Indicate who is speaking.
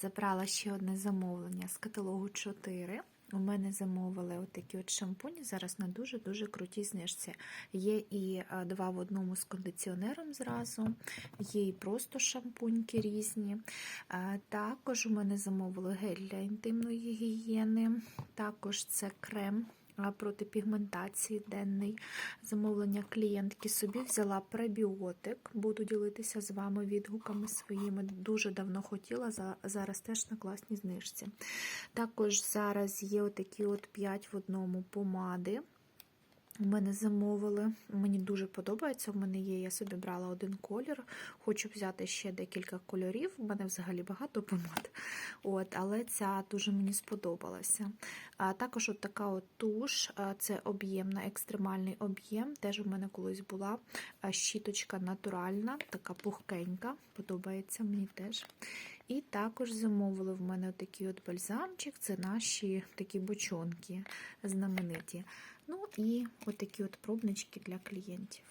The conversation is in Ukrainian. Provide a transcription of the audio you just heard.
Speaker 1: Забрала ще одне замовлення з каталогу 4. У мене замовили отакі от шампуні зараз на дуже-дуже крутій знижці. Є і два в одному з кондиціонером зразу, є і просто шампуньки різні. Також у мене замовили гель для інтимної гігієни, також це крем проти пігментації денний. Замовлення клієнтки собі взяла пребіотик. Буду ділитися з вами відгуками своїми. Дуже давно хотіла, зараз теж на класній знижці. Також зараз є отакі от 5 в одному помади. У мене замовили. Мені дуже подобається. У мене є, я собі брала один колір. Хочу взяти ще декілька кольорів. У мене взагалі багато помад. От, але ця дуже мені сподобалася. А також от така от туш, це об'ємна, екстремальний об'єм. Теж у мене колись була щіточка натуральна, така пухкенька. Подобається мені теж. І також замовили в мене такий от бальзамчик. Це наші такі бочонки знамениті. Ну і отакі от пробнички для клієнтів.